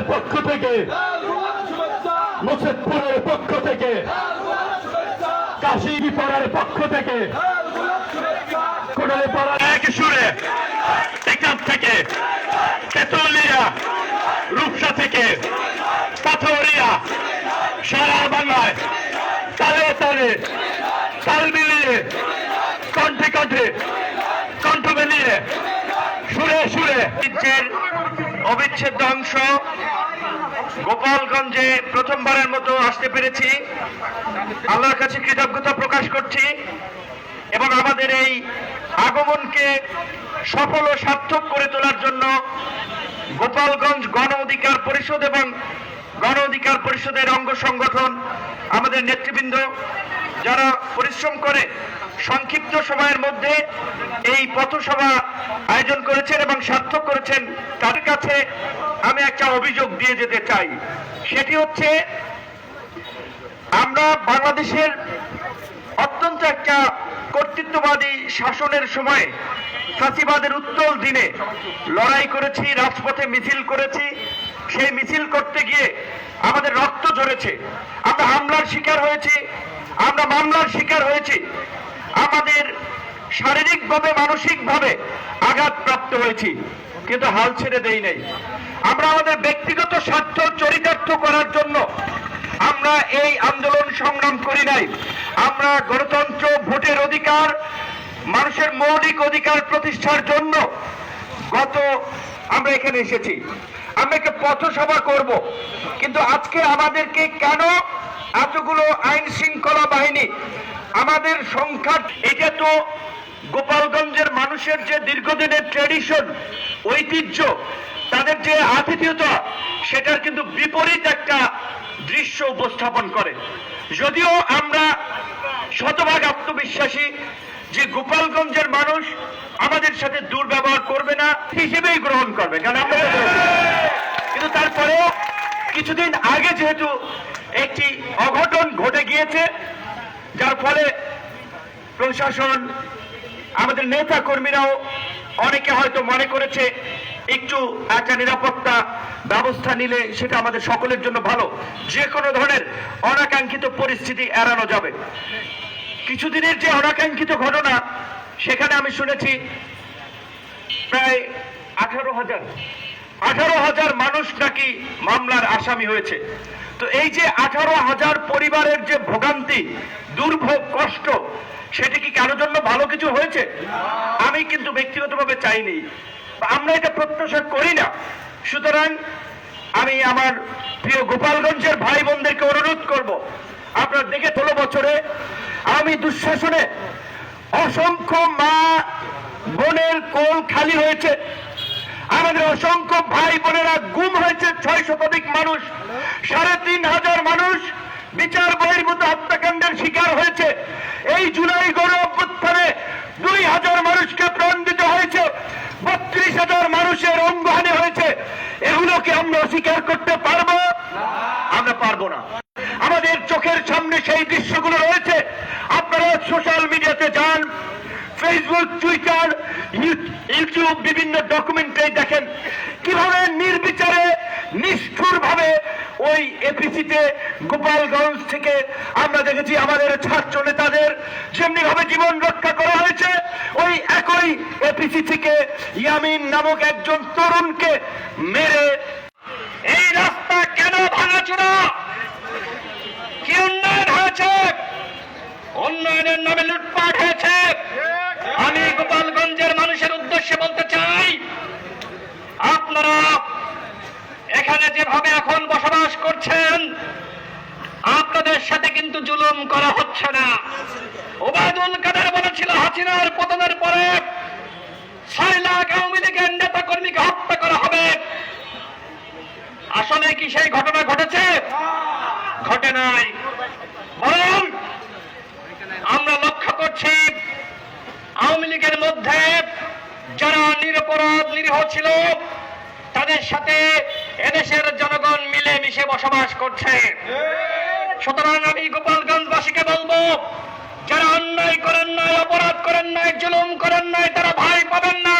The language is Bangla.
পরিবারের পক্ষ থেকে। মুসিদপুরের পক্ষ থেকে। কাশি পাড়ার পক্ষ থেকে। কোটালি পাড়ার এক সুরে। থেকে তেতুলিয়া, রূপসা থেকে পাথরিয়া, সারা বাংলায় তালে তালে, তাল মিলিয়ে, কণ্ঠে কণ্ঠে, কণ্ঠ মিলিয়ে সুরে সুরে। অবিচ্ছেদ্য অংশ। গোপালগঞ্জে প্রথমবারের মতো আসতে পেরেছি। আল্লাহর কাছে কৃতজ্ঞতা প্রকাশ করছি এবং আমাদের এই আগমনকে সফল ও সার্থক করে তোলার জন্য গোপালগঞ্জ গণ অধিকার পরিষদ এবং গণ অধিকার পরিষদের অঙ্গ সংগঠন আমাদের নেতৃবৃন্দ যারা পরিশ্রম করে সংক্ষিপ্ত সময়ের মধ্যে এই পথসভা আয়োজন করেছেন এবং সার্থক করেছেন তাদের কাছে আমি একটা অভিযোগ দিয়ে যেতে চাই। সেটি হচ্ছে, আমরা বাংলাদেশের অত্যন্ত একটা কর্তৃত্ববাদী শাসনের সময় ফাঁসিবাদের উত্তল দিনে লড়াই করেছি, রাজপথে মিছিল করেছি। সেই মিছিল করতে গিয়ে আমাদের রক্ত ঝরেছে। আমরা হামলার শিকার হয়েছি, আমরা মামলার শিকার হয়েছি। আমাদের শারীরিকভাবে, মানসিকভাবে আঘাতপ্রাপ্ত হয়েছি, কিন্তু হাল ছেড়ে দেই নাই। আমরা আমাদের ব্যক্তিগত স্বার্থ চরিতার্থ করার জন্য আমরা এই আন্দোলন সংগ্রাম করি নাই। আমরা গণতন্ত্র, ভোটের অধিকার, মানুষের মৌলিক অধিকার প্রতিষ্ঠার জন্য গত আমরা এখানে এসেছি। আমরা একটা পথসভা করব। কিন্তু আজকে আমাদেরকে কেন এতগুলো আইন শৃঙ্খলা বাহিনী আমাদের সংখ্যা এটা তো গোপালগঞ্জের মানুষের যে দীর্ঘদিনের ট্রেডিশন ঐতিহ্য, তাদের যে আতিথেয়তা, সেটার কিন্তু বিপরীত একটা দৃশ্য উপস্থাপন করে। যদিও আমরা শতভাগ আত্মবিশ্বাসী যে গোপালগঞ্জের মানুষ আমাদের সাথে দুর্ব্যবহার করবে না, হিসেবেই গ্রহণ করবে কিন্তু তারপরেও কিছুদিন আগে যেহেতু একটি অঘটন ঘটে গিয়েছে যার ফলে প্রশাসন, আমাদের নেতা কর্মীরাও অনেকে হয়তো মনে করেছে, একটু একটা নিরাপত্তা ব্যবস্থা নিলে সেটা আমাদের সকলের জন্য ভালো। যে কোনো ধরনের অনাকাঙ্ক্ষিত পরিস্থিতি এড়ানো যাবে। কিছুদিনের যে অনাকাঙ্ক্ষিত ঘটনা, সেখানে আমি শুনেছি, প্রায় আঠারো হাজার আঠারো হাজার মানুষ নাকি মামলার আসামি হয়েছে। তো এই যে আঠারো হাজার পরিবারের যে ভোগান্তি, দুর্ভোগ, কষ্ট, সেটা কি কারোর জন্য ভালো কিছু হয়েছে? আমি কিন্তু ব্যক্তিগতভাবে চাইনি। আমরা এটা প্রত্যাশা করি না। সুতরাং আমি আমার প্রিয় গোপালগঞ্জের ভাই বোনদেরকে অনুরোধ করব, আপনার দেখে ষোলো বছরে। আমি দুঃশাসনে অসংখ্য মা বোনের কোল খালি হয়েছে। আমাদের অসংখ্য ভাই বোনেরা, গুম হয়েছে ছয় শতাধিক মানুষ, সাড়ে তিন হাজার মানুষ বিচার বহির্ভূত হত্যাকাণ্ডের শিকার হয়েছে। এই জুলাই গণ অভ্যুত্থানে দুই হাজার মানুষকে প্রাণ দিতে হয়েছে, বত্রিশ হাজার মানুষের অঙ্গহানি হয়েছে। এগুলোকে আমরা অস্বীকার করতে পারব? আমরা পারব না। আমাদের চোখের সামনে সেই দৃশ্যগুলো রয়েছে। আপনারা সোশ্যাল মিডিয়াতে যান ফেসবুক টুইটার ইউটিউব বিভিন্ন ডকুমেন্টারি দেখেন। কীভাবে নির্বিচারে নিষ্ঠুর ভাবে ওই এপিসিতে গোপালগঞ্জ থেকে আমরা দেখেছি আমাদের ছাত্র নেতাদের যেমনি ভাবে জীবন রক্ষা করা হয়েছে, ওই একই এপিসি থেকে ইয়ামিন নামক একজন তরুণকে মেরে এই রাস্তা কেন ভাঙাচোরা কি উন্নয়ন হয়েছে উন্নয়নের নামে লুটপাট হয়েছে আমি গোপালগঞ্জের মানুষের উদ্দেশ্যে বলতে চাই আপনারা এখানে যেভাবে এখন বসবাস করছেন আপনাদের সাথে কিন্তু করা হচ্ছে না। ওবায়দুল কাদের বলেছিল, হাসিনার পতনের পরে ছয় লাখ আওয়ামী লীগের নেতা কর্মীকে হত্যা করা হবে। আসলে কি সেই ঘটনা ঘটেছে? ঘটে নাই। বরং আমরা লক্ষ্য করছি, আওয়ামী লীগের মধ্যে যারা নিরপরাধ নিরীহ ছিল, তাদের সাথে এদেশের জনগণ মিলে মিশে বসবাস করছে। সুতরাং আমি গোপালগঞ্জবাসীকে বলব, যারা অন্যায় করেন নাই, অপরাধ করেন নাই, জুলুম করেন নাই, তারা ভাই পাবেন না।